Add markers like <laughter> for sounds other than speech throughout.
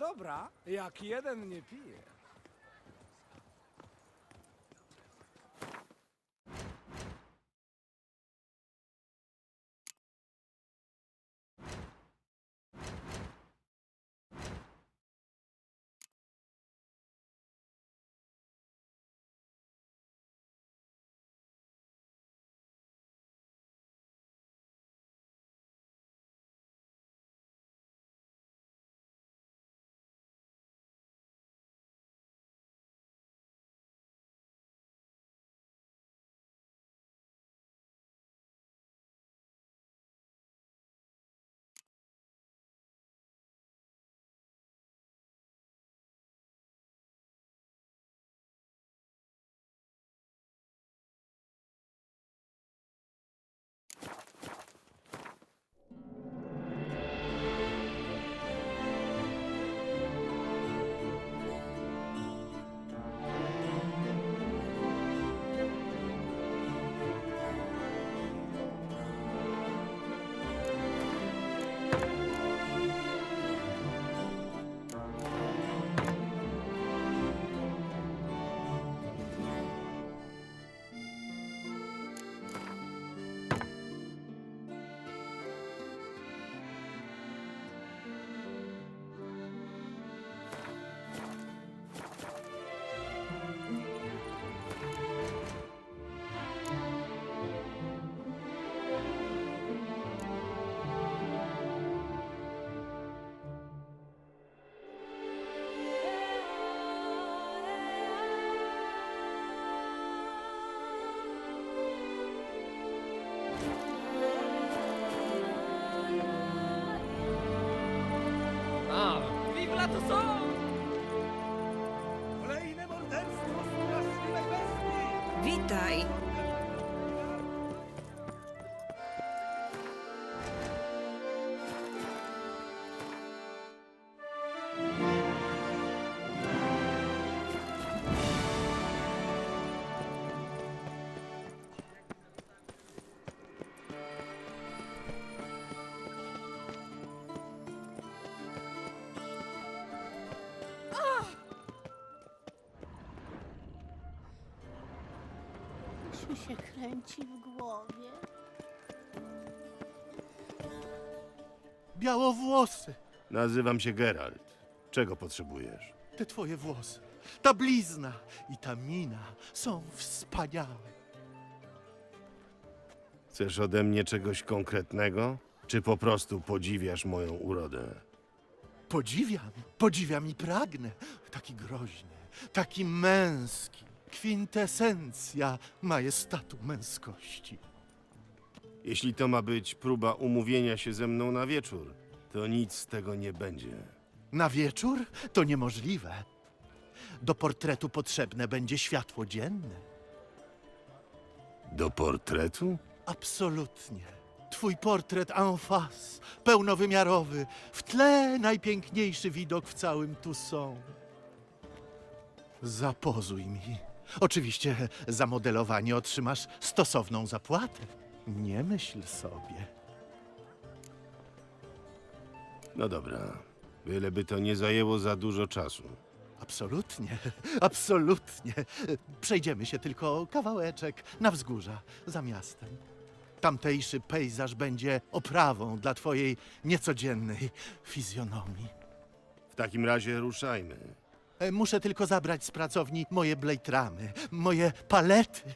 Dobra, jak jeden nie pije. Mi się kręci w głowie. Białowłosy, Nazywam się Geralt. Czego potrzebujesz? te twoje włosy, ta blizna i ta mina są wspaniałe. Chcesz ode mnie czegoś konkretnego? Czy po prostu podziwiasz moją urodę? Podziwiam, podziwiam i pragnę. Taki groźny, taki męski. Kwintesencja majestatu męskości. Jeśli to ma być próba umówienia się ze mną na wieczór, to nic z tego nie będzie. Na wieczór to niemożliwe. Do portretu potrzebne będzie światło dzienne. Do portretu? Absolutnie. Twój portret en face, pełnowymiarowy, w tle najpiękniejszy widok w całym Toussaint. Zapozuj mi. Oczywiście za modelowanie otrzymasz stosowną zapłatę. Nie myśl sobie. No dobra. Byleby to nie zajęło za dużo czasu. Absolutnie, <laughs> absolutnie. Przejdziemy się tylko kawałeczek na wzgórza, za miastem. Tamtejszy pejzaż będzie oprawą dla twojej niecodziennej fizjonomii. W takim razie ruszajmy. E, Muszę tylko zabrać z pracowni moje blejtramy, moje palety.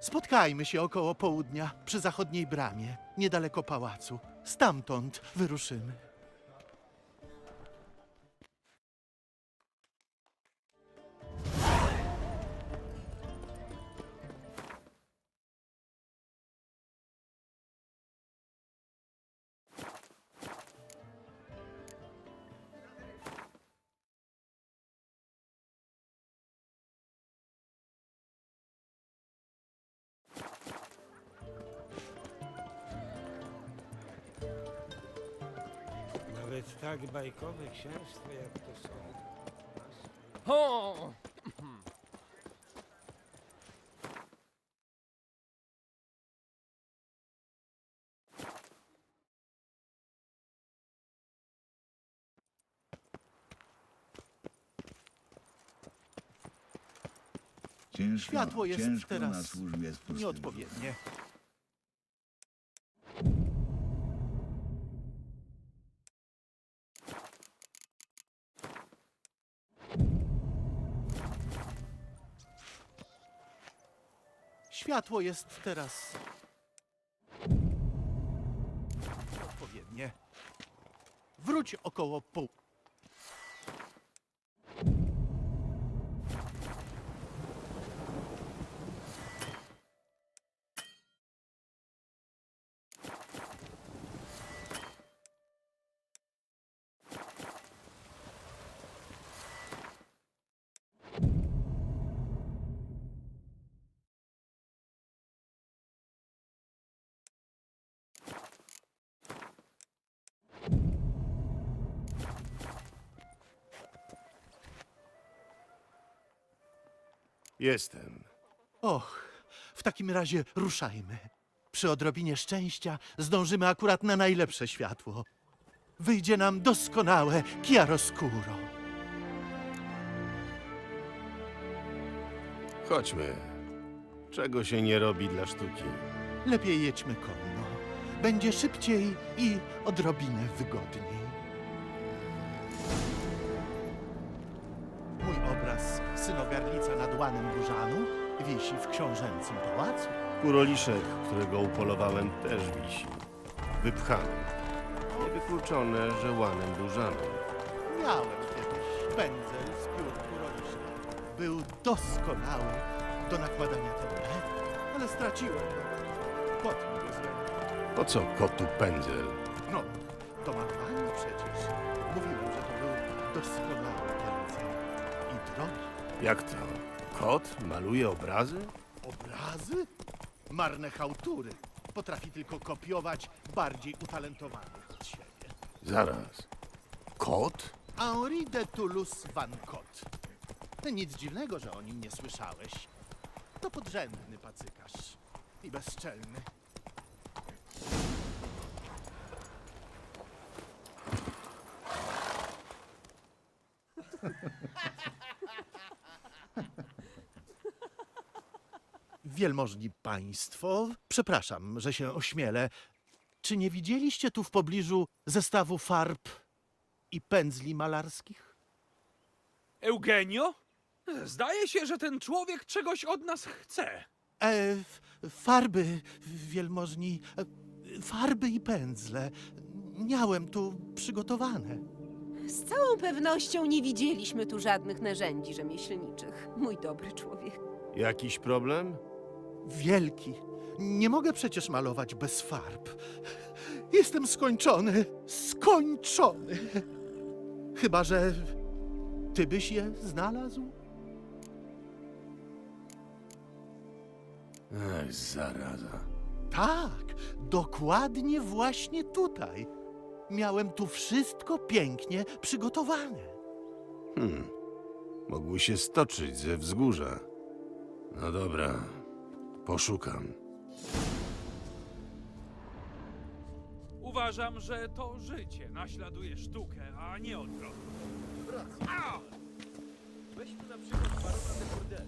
Spotkajmy się około południa przy zachodniej bramie, niedaleko pałacu. Stamtąd wyruszymy. Nawet tak bajkowe księstwo jak to są. Ho! Ciężko, Światło jest teraz na służbie. Nieodpowiednie. Światło jest teraz odpowiednie. Wróć około pół. Jestem. Och, w takim razie ruszajmy. Przy odrobinie szczęścia zdążymy akurat na najlepsze światło. Wyjdzie nam doskonałe chiaroscuro. Chodźmy. Czego się nie robi dla sztuki? Lepiej jedźmy konno. Będzie szybciej i odrobinę wygodniej. Wisi w książęcym pałacu. Kuroliszek, którego upolowałem, też wisi. Wypchany. Niewykluczone, że łanem burzanym. Miałem kiedyś pędzel z piór kuroliszka. Był doskonały do nakładania tablet, ale straciłem go. Kot mi go. Po co kotu pędzel? No, do malowania przecież. Mówiłem, że to był doskonały pędzel. I drogi. Jak to? Kot maluje obrazy? Obrazy? Marne chałtury. Potrafi tylko kopiować bardziej utalentowanych od siebie. Zaraz. Kot? Henri de Toulouse Van Cott. Nic dziwnego, że o nim nie słyszałeś. To podrzędny pacykarz. I bezczelny. Wielmożni państwo, przepraszam, że się ośmielę. Czy nie widzieliście tu w pobliżu zestawu farb i pędzli malarskich? Eugenio? Zdaje się, że ten człowiek czegoś od nas chce. E, f- farby, wielmożni, e, farby i pędzle. Miałem tu przygotowane. Z całą pewnością nie widzieliśmy tu żadnych narzędzi rzemieślniczych. Mój dobry człowiek. Jakiś problem? Wielki. Nie mogę przecież malować bez farb. Jestem skończony, skończony. Chyba, że ty byś je znalazł? Ech, zaraza. Tak, dokładnie właśnie tutaj. Miałem tu wszystko pięknie przygotowane. Hmm. Mogły się stoczyć ze wzgórza. No dobra. Poszukam. Uważam, że to życie naśladuje sztukę, a nie odwrotnie. A! Weźmy na przykład barona de.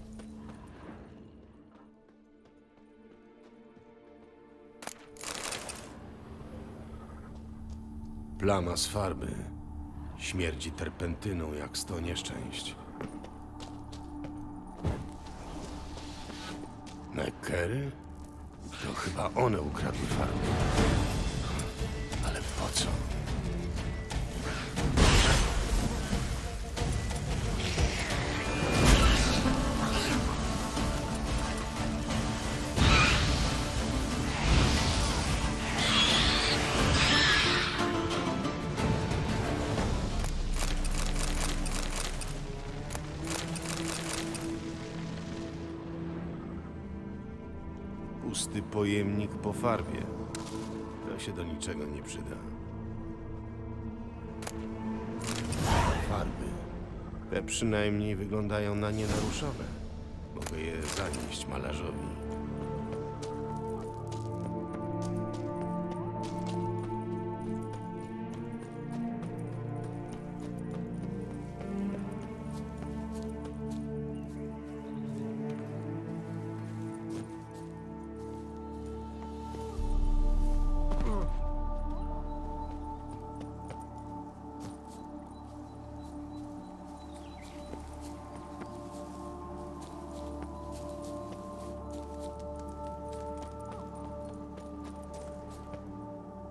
Plama z farby. Śmierdzi terpentyną jak sto nieszczęść. Nekery? To chyba one ukradły farby. Ale po co? Pusty pojemnik po farbie. To się do niczego nie przyda. Farby. Te przynajmniej wyglądają na nienaruszone. Mogę je zanieść malarzowi.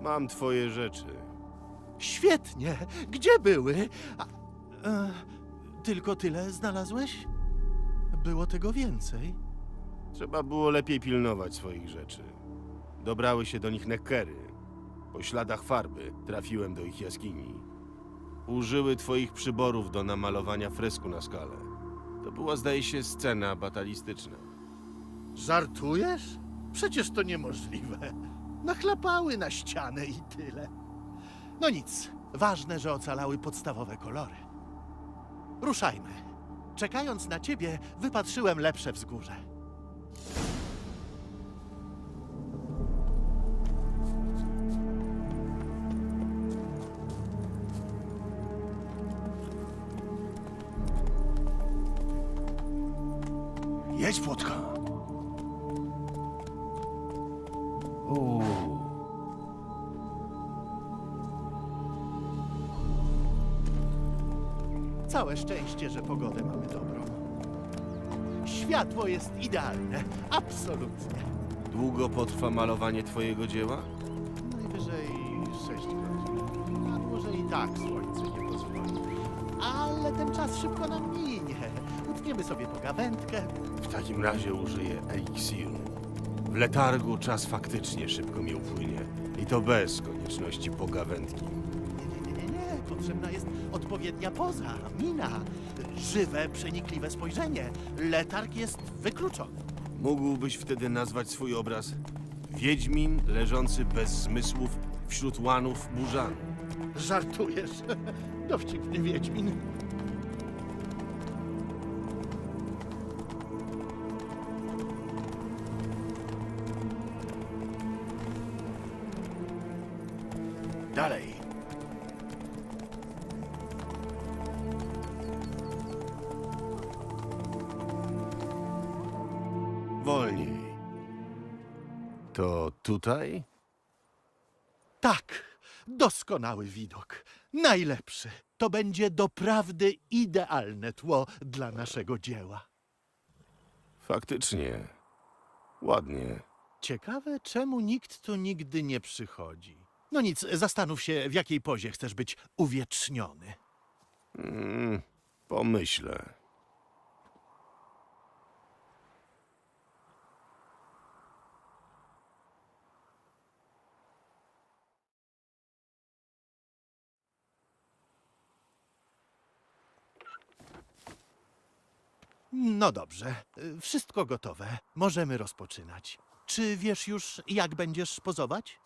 Mam twoje rzeczy. Świetnie! Gdzie były? A, e, tylko tyle znalazłeś? Było tego więcej. Trzeba było lepiej pilnować swoich rzeczy. Dobrały się do nich nekery. Po śladach farby trafiłem do ich jaskini. Użyły twoich przyborów do namalowania fresku na skale. To była, zdaje się, scena batalistyczna. Żartujesz? Przecież to niemożliwe. Nachlapały na ścianę i tyle. No nic, ważne, że ocalały podstawowe kolory. Ruszajmy. Czekając na ciebie, wypatrzyłem lepsze wzgórze. Jedź, płotka! Całe szczęście, że pogodę mamy dobrą. Światło jest idealne, absolutnie. Długo potrwa malowanie twojego dzieła? Najwyżej 6 godzin. A może i tak słońce nie pozwoli. Ale ten czas szybko nam minie. Utniemy sobie pogawędkę. W takim razie użyję eliksiru. W letargu czas faktycznie szybko mi upłynie. I to bez konieczności pogawędki. Nie, nie, nie, nie. Potrzebna jest odpowiednia poza, mina. Żywe, przenikliwe spojrzenie. Letarg jest wykluczony. Mógłbyś wtedy nazwać swój obraz Wiedźmin leżący bez zmysłów wśród łanów burzanu. Żartujesz? <laughs> Dowcipny Wiedźmin. Tutaj? Tak, doskonały widok. Najlepszy. To będzie doprawdy idealne tło dla naszego dzieła. Faktycznie. Ładnie. Ciekawe, czemu nikt tu nigdy nie przychodzi. No nic, zastanów się, w jakiej pozie chcesz być uwieczniony. Mm, pomyślę. No dobrze, y, wszystko gotowe. Możemy rozpoczynać. Czy wiesz już, jak będziesz pozować?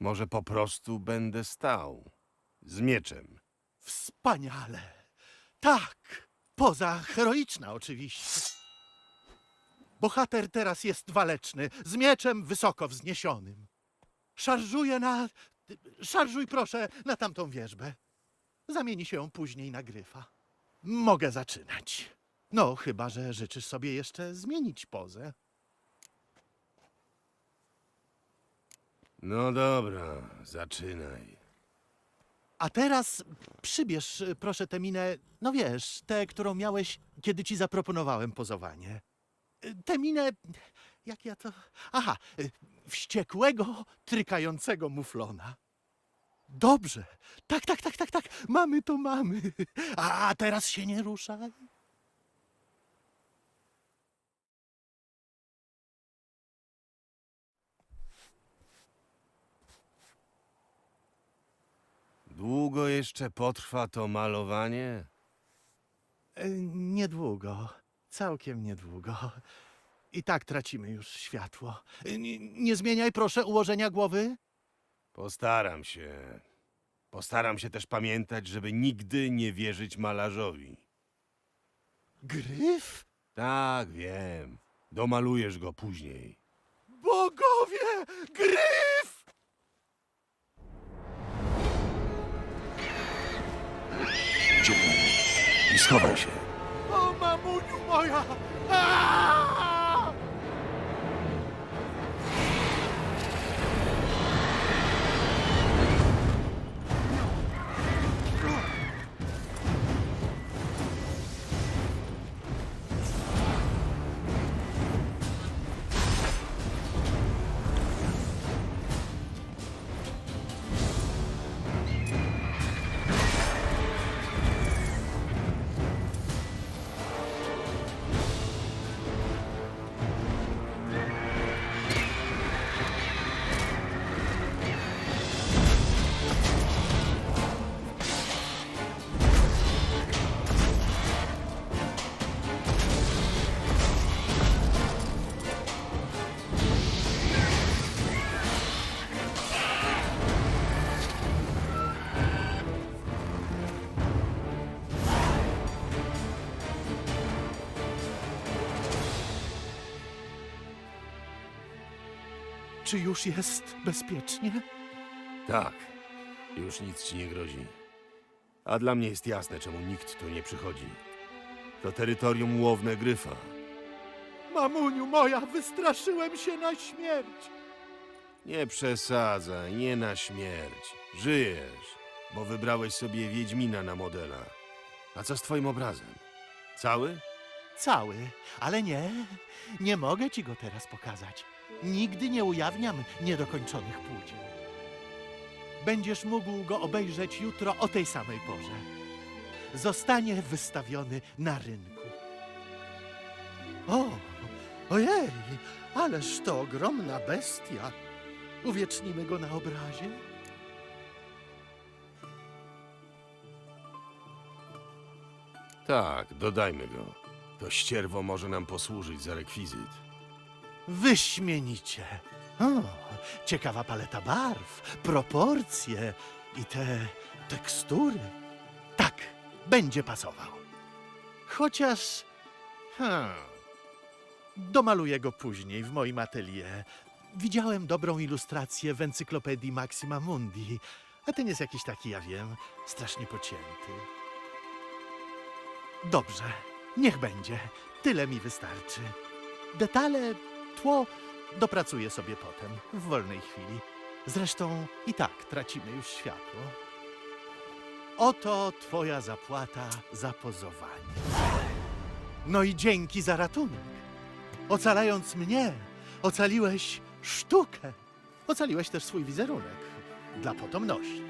Może po prostu będę stał. Z mieczem. Wspaniale. Tak, poza heroiczna oczywiście. Bohater teraz jest waleczny, z mieczem wysoko wzniesionym. Szarżuje na... Szarżuj proszę na tamtą wierzbę. Zamieni się ją później na gryfa. Mogę zaczynać. No, chyba, że życzysz sobie jeszcze zmienić pozę. No dobra, zaczynaj. A teraz przybierz, proszę, tę minę, no wiesz, tę, którą miałeś, kiedy ci zaproponowałem pozowanie. Tę minę, jak ja to... Aha, y, wściekłego, trykającego muflona. Dobrze, tak, tak, tak, tak, tak, mamy to mamy. A teraz się nie ruszaj. Długo jeszcze potrwa to malowanie? Y, Niedługo, całkiem niedługo. I tak tracimy już światło. Nie, nie zmieniaj proszę ułożenia głowy. Postaram się. Postaram się też pamiętać, żeby nigdy nie wierzyć malarzowi. Gryf? Tak, wiem. Domalujesz go później. Bogowie! Gryf! Uciekaj i schowaj się. O, mamuniu moja! Aaaa! Czy już jest bezpiecznie? Tak, już nic ci nie grozi. A dla mnie jest jasne, czemu nikt tu nie przychodzi. To terytorium łowne gryfa. Mamuniu moja, wystraszyłem się na śmierć. Nie przesadzaj, nie na śmierć. Żyjesz, bo wybrałeś sobie Wiedźmina na modela. A co z twoim obrazem? Cały? Cały, ale nie, nie mogę ci go teraz pokazać. Nigdy nie ujawniam niedokończonych płócien. Będziesz mógł go obejrzeć jutro o tej samej porze. Zostanie wystawiony na rynku. O, ojej, ależ to ogromna bestia. Uwiecznimy go na obrazie. Tak, dodajmy go. To ścierwo może nam posłużyć za rekwizyt. Wyśmienicie. O, ciekawa paleta barw, proporcje i te tekstury. Tak, będzie pasował. Chociaż. Hmm, domaluję go później w moim atelier. Widziałem dobrą ilustrację w encyklopedii Maxima Mundi, a ten jest jakiś taki, ja wiem, strasznie pocięty. Dobrze, niech będzie. Tyle mi wystarczy. Detale, tło dopracuję sobie potem, w wolnej chwili. Zresztą i tak tracimy już światło. Oto twoja zapłata za pozowanie. No i dzięki za ratunek. Ocalając mnie, ocaliłeś sztukę. Ocaliłeś też swój wizerunek dla potomności.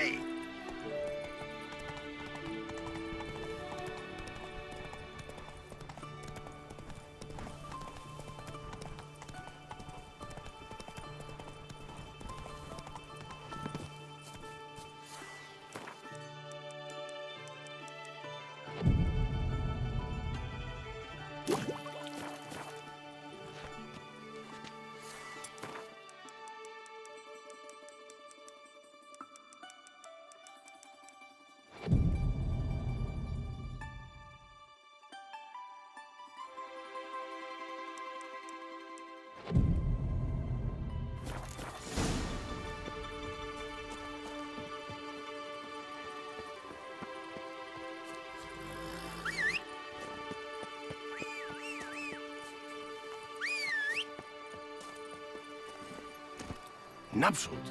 Hey. Naprzód!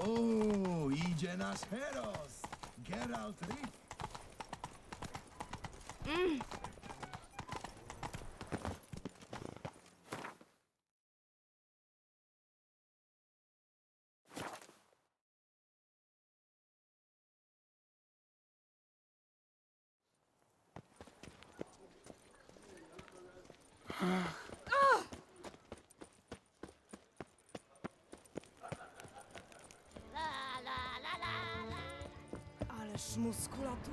O, idzie nasz heros! Ależ muskulatur.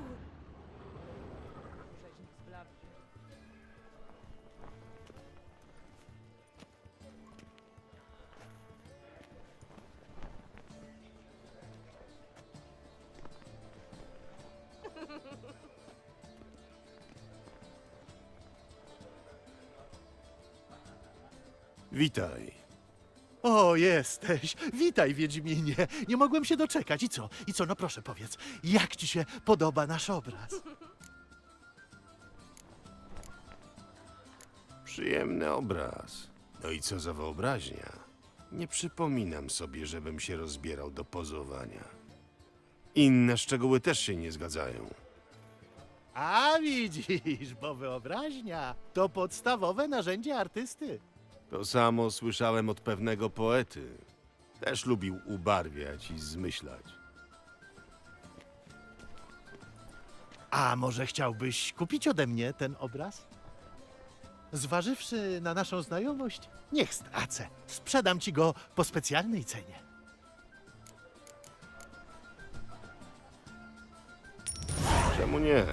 Witaj. O, jesteś. Witaj, Wiedźminie. Nie mogłem się doczekać. I co? I co? No proszę powiedz, jak ci się podoba nasz obraz? Przyjemny obraz. No i co za wyobraźnia. Nie przypominam sobie, żebym się rozbierał do pozowania. Inne szczegóły też się nie zgadzają. A widzisz, bo wyobraźnia to podstawowe narzędzie artysty. To samo słyszałem od pewnego poety. Też lubił ubarwiać i zmyślać. A może chciałbyś kupić ode mnie ten obraz? Zważywszy na naszą znajomość, niech stracę. Sprzedam ci go po specjalnej cenie. Czemu nie?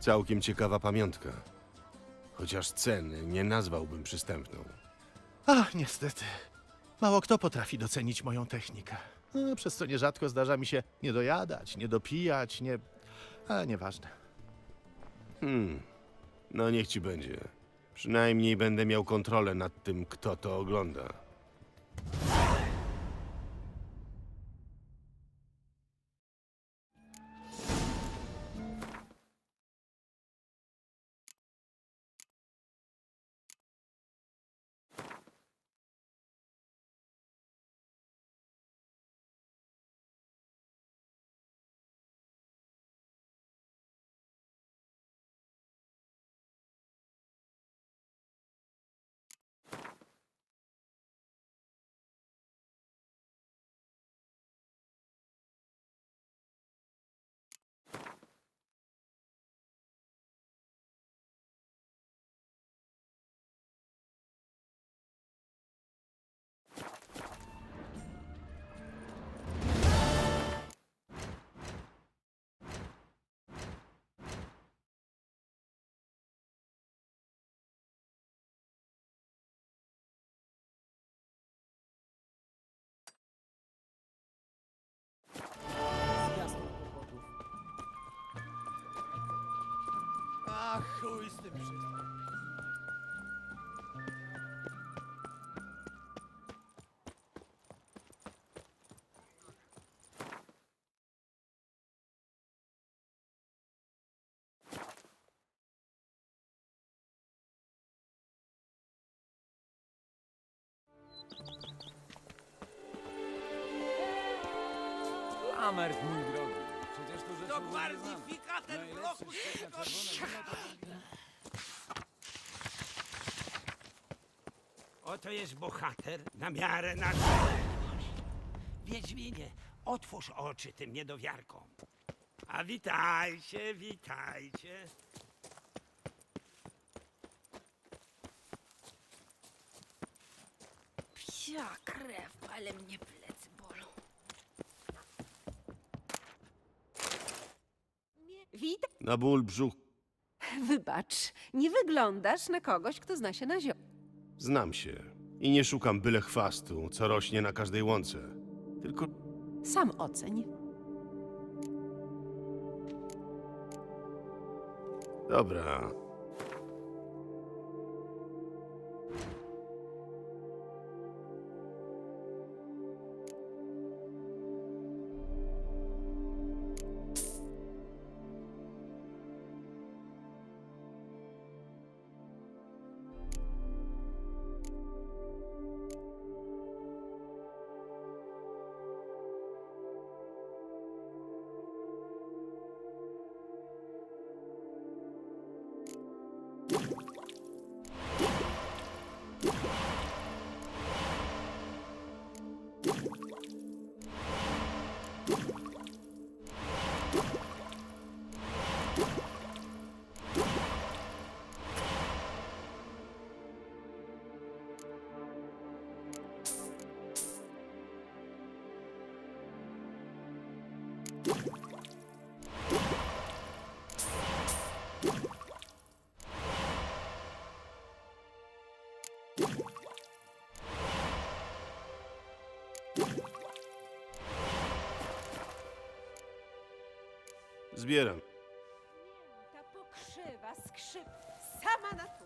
Całkiem ciekawa pamiątka. Chociaż ceny nie nazwałbym przystępną. Ach, niestety. Mało kto potrafi docenić moją technikę. No, przez co nierzadko zdarza mi się nie dojadać, nie dopijać, nie. A nieważne. Hmm, no niech ci będzie. Przynajmniej będę miał kontrolę nad tym, kto to ogląda. Ach, chuj z tym wszystkim. To gwardii znana. fikater Najlepszy bloku to. Oto jest bohater na miarę naszej Wiedźminie, otwórz oczy tym niedowiarkom. A witajcie, witajcie. Psia krew, ale mnie bolą. Witaj. Na ból brzuch Wybacz, nie wyglądasz na kogoś, kto zna się na ziemi. znam się. I nie szukam byle chwastu, co rośnie na każdej łące. Tylko Sam oceń. dobra. Zbieram. Ta pokrzywa, skrzyp, sama natura.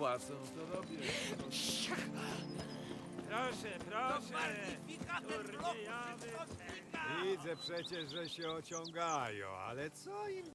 Płacą, to robię. Proszę, proszę! Turniejamy! Widzę przecież, że się ociągają, ale co im